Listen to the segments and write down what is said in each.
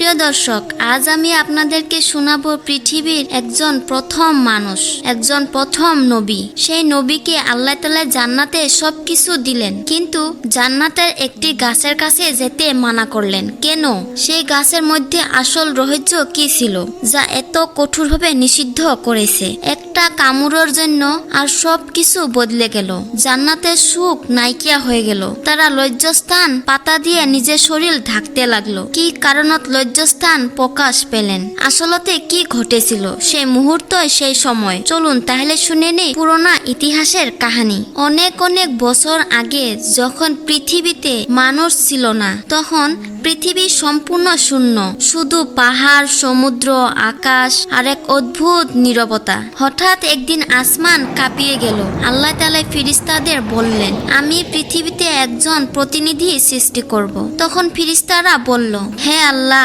প্রিয় দর্শক, আজ আমি আপনাদেরকে শোনাবো পৃথিবীর একজন প্রথম মানুষ, একজন প্রথম নবী। সেই নবীকে আল্লাহ তালা জান্নাতে সবকিছু দিলেন, কিন্তু জান্নাতের একটি গাছের কাছে যেতে মানা করলেন। কেন? সেই গাছের মধ্যে আসল রহস্য কি ছিল? যা এত কঠোরভাবে নিষিদ্ধ করেছে। একটা কামড়ের জন্য আর সব কিছু বদলে গেল। জান্নাতের সুখ নাইকিয়া হয়ে গেল। তারা লজ্জাস্থান পাতা দিয়ে নিজের শরীর ঢাকতে লাগল। কি কারণত লজ্জাস্থান প্রকাশ পেলেন। আসলতে কি ঘটেছিল? সেই মুহূর্ত সেই সময়। চলুন তাহলে শুনে নেই পুরোনা ইতিহাসের কাহিনী। অনেক অনেক বছর আগে যখন পৃথিবীতে মানুষ ছিল না, তখন পৃথিবী সম্পূর্ণ শূন্য। শুধু পাহাড়, সমুদ্র, আকাশ আর এক অদ্ভুত নীরবতা। হঠাৎ একদিন আসমান কাঁপিয়ে গেল। আল্লাহ তালা ফিরিস্তাদের বললেন, আমি পৃথিবীতে একজন প্রতিনিধি সৃষ্টি করব। তখন ফিরিস্তারা বলল, হে আল্লাহ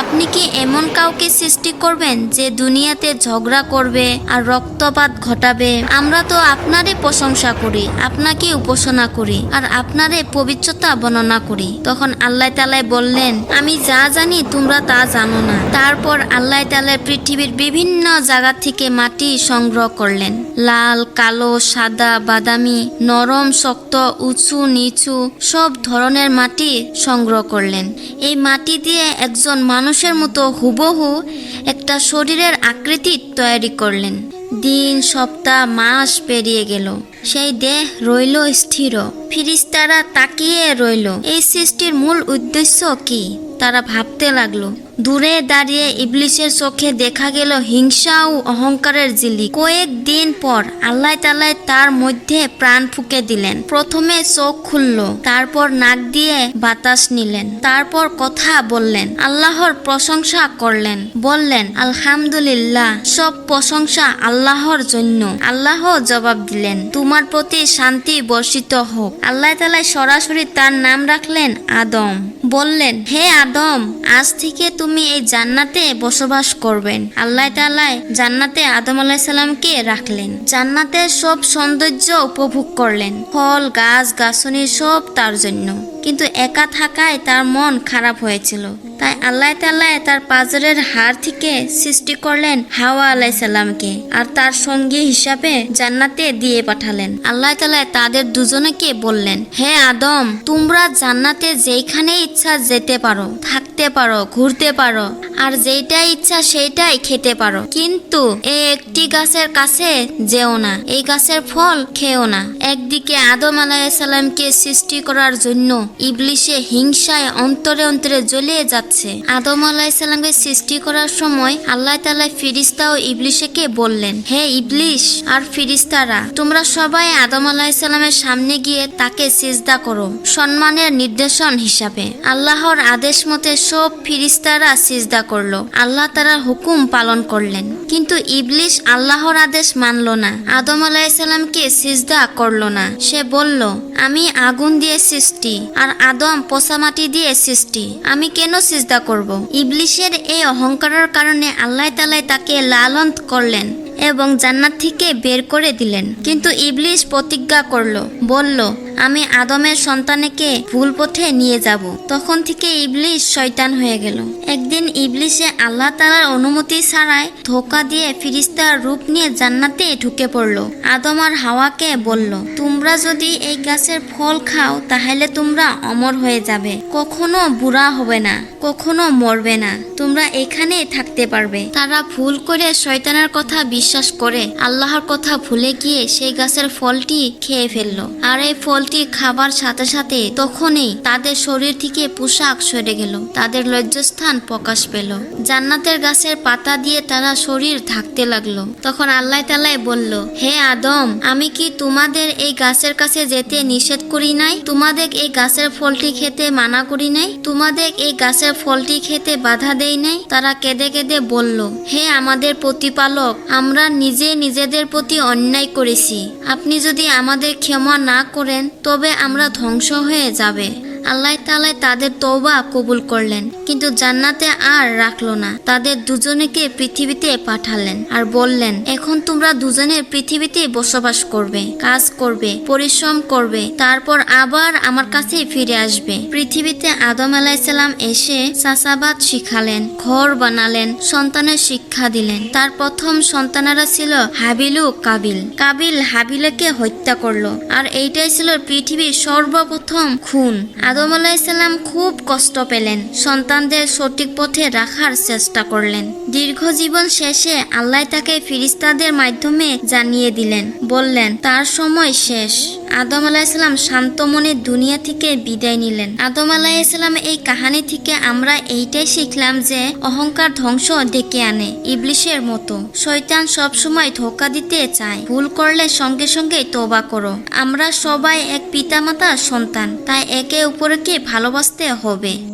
আপনি কি এমন কাউকে সৃষ্টি করবেন যে দুনিয়াতে ঝগড়া করবে আর রক্তপাত ঘটাবে? আমরা তো আপনারই প্রশংসা করি আপনাকে উপাসনা করি আর আপনারে পবিত্রতা বর্ণনা করি। তখন আল্লাহ তালায় বললেন, আমি যা জানি তোমরা তা জানো না। তারপর আল্লাহ তালা পৃথিবীর বিভিন্ন জায়গা থেকে মাটি সংগ্রহ করলেন। লাল, কালো, সাদা, বাদামি, নরম, শক্ত, উঁচু, নিচু সব ধরনের মাটি সংগ্রহ করলেন। এই মাটি দিয়ে একজন মানুষের মতো হুবহু একটা শরীরের আকৃতি তৈরি করলেন। দিন, সপ্তাহ, মাস পেরিয়ে গেল। সেই দেহ রইল স্থির। ফিরিস্তারা তাকিয়ে রইল। এই সৃষ্টির মূল উদ্দেশ্য কি? তারা ভাবতে লাগল। দূরে দাঁড়িয়ে ইবলিশের চোখে দেখা গেল হিংসা ও অহংকারের জিলি কয়েক দিন পর আল্লাহ তালায় তার মধ্যে প্রাণ ফুকে দিলেন। প্রথমে চোখ খুলল, তারপর নাক দিয়ে বাতাস নিলেন, তারপর কথা বললেন, আল্লাহর প্রশংসা করলেন, বললেন, আলহামদুলিল্লাহ, সব প্রশংসা আল্লাহর জন্য। আল্লাহ জবাব দিলেন, তোমার প্রতি শান্তি বর্ষিত হোক। আল্লাহ তালায় সরাসরি তার নাম রাখলেন, আদম। বললেন, হে আদম, আজ থেকে তুমি এই জান্নাতে বসবাস করবেন। আল্লাহ তালায় জান্নাতে আদম আলাহিসাল্লামকে রাখলেন। জান্নাতের সব সৌন্দর্য উপভোগ করলেন। ফল, গাছ, গাছনি সব তার জন্য। কিন্তু একা থাকায় তার মন খারাপ হয়েছিল। তাই আল্লাহ তাল্লাহ তার পাজরের হার থেকে সৃষ্টি করলেন হাওয়া আলাইসাল্লামকে আর তার সঙ্গী হিসাবে জান্নাতে দিয়ে পাঠালেন। আল্লাহ তাল্লাহ তাদের দুজনকে বললেন, হে আদম, তোমরা জান্নাতে যেখানে ইচ্ছা যেতে পারো। থাকতে পারো ঘুরতে পারো। আর যেটা ইচ্ছা সেইটাই খেতে পারো। কিন্তু এই একটি গাছের কাছে যেও না, এই গাছের ফল খেও না। একদিকে আদম আলাইসাল্লামকে সৃষ্টি করার জন্য ইবলিশে হিংসায় অন্তরে অন্তরে জ্বলিয়ে যাচ্ছে। আদম আলাইসাল্লামকে সৃষ্টি করার সময় আল্লাহ তালা ফিরিস্তা ও ইবলিশেকে বললেন, হে ইবলিশ, আর ফিরিস্তারা, তোমরা সবাই আদম আলাইসাল্লামের সামনে গিয়ে তাকে সিজদা করো, সম্মানের নির্দেশন হিসাবে। আল্লাহর আদেশ মতে সব ফিরিস্তারা সিজদা করল। আল্লাহ তারা হুকুম পালন করলেন। কিন্তু ইবলিশ আল্লাহর আদেশ মানল না। আদম আলাইসাল্লামকে সিজদা করল না। সে বলল, আমি আগুন দিয়ে সৃষ্টি আর আদম পোষামাটি দিয়ে সৃষ্টি আমি কেন সিজদা করব। ইবলিশের এই অহংকারের কারণে আল্লাহ তালাই তাকে লালন করলেন এবং জান্নাত থেকে বের করে দিলেন। কিন্তু ইবলিশ প্রতিজ্ঞা করল, বলল আমি আদমের সন্তানকে ভুল পথে নিয়ে যাব। তখন থেকে ইবলিশ শয়তান হয়ে গেল। একদিন ইবলিশে আল্লাহ তালার অনুমতি ছাড়াই ধোকা দিয়ে ফিরিস্তার রূপ নিয়ে জান্নাতে ঢুকে পড়ল। আদম আর হাওয়াকে বলল, তোমরা যদি এই গাছের ফল খাও, তাহলে তোমরা অমর হয়ে যাবে। কখনো বুড়া হবে না, কখনো মরবে না। তোমরা এখানে থাকতে পারবে। তারা ভুল করে শয়তানের কথা বিশ্বাস করে আল্লাহর কথা ভুলে গিয়ে সেই গাছের ফলটি খেয়ে ফেলল। আর এই ফলটি খাবার সাথে সাথে তখনই তাদের শরীর থেকে পোশাক সরে গেল। তাদের লজ্জাস্থান প্রকাশ পেল। জান্নাতের গাছের পাতা দিয়ে তারা শরীর ঢাকতে লাগল। তখন আল্লাহ তালাই বলল, হে আদম, আমি কি তোমাদের এই গাছের কাছে যেতে নিষেধ করি নাই? তোমাদের এই গাছের ফলটি খেতে মানা করি নাই? তোমাদের এই গাছের ফলটি খেতে বাধা দেই নাই? তারা কেঁদে কেঁদে বলল, হে আমাদের প্রতিপালক, আমরা নিজে নিজেদের প্রতি অন্যায় করেছি। আপনি যদি আমাদের ক্ষমা না করেন তবে আমরা ধ্বংস হয়ে যাবে। আল্লাহ তাআলা তাদের তৌবা কবুল করলেন, কিন্তু জান্নাতে আর রাখল না। তাদের দুজনেকে পৃথিবীতে পাঠালেন আর বললেন, এখন তোমরা দুজনে পৃথিবীতে বসবাস করবে, কাজ করবে, পরিশ্রম করবে, তারপর আবার আমার কাছে ফিরে আসবে। পৃথিবীতে আদম আলাইসাল্লাম এসে চাষাবাদ শিখালেন, ঘর বানালেন, সন্তানের শিক্ষা দিলেন। তার প্রথম সন্তানেরা ছিল হাবিলু কাবিল। কাবিল হাবিলকে হত্যা করল, আর এইটাই ছিল পৃথিবীর সর্বপ্রথম খুন। আদম আলাইসাল্লাম খুব কষ্ট পেলেন। সন্তানদের সঠিক পথে রাখার চেষ্টা করলেন। দীর্ঘ জীবন শেষে আল্লাহ তাকে ফিরিস্তাদের মাধ্যমে জানিয়ে দিলেন, বললেন, তার সময় শেষ। আদম আলাইসাল্লাম শান্ত মনে দুনিয়া থেকে বিদায় নিলেন। আদম আলাইসাল্লাম এই কাহানি থেকে আমরা এইটাই শিখলাম যে অহংকার ধ্বংস ডেকে আনে ইবলিশের মতো। শয়তান সবসময় ধোকা দিতে চায়। ভুল করলে সঙ্গে সঙ্গে তোবা করো। আমরা সবাই এক পিতামাতার সন্তান, তাই একে অপরকে ভালোবাসতে হবে।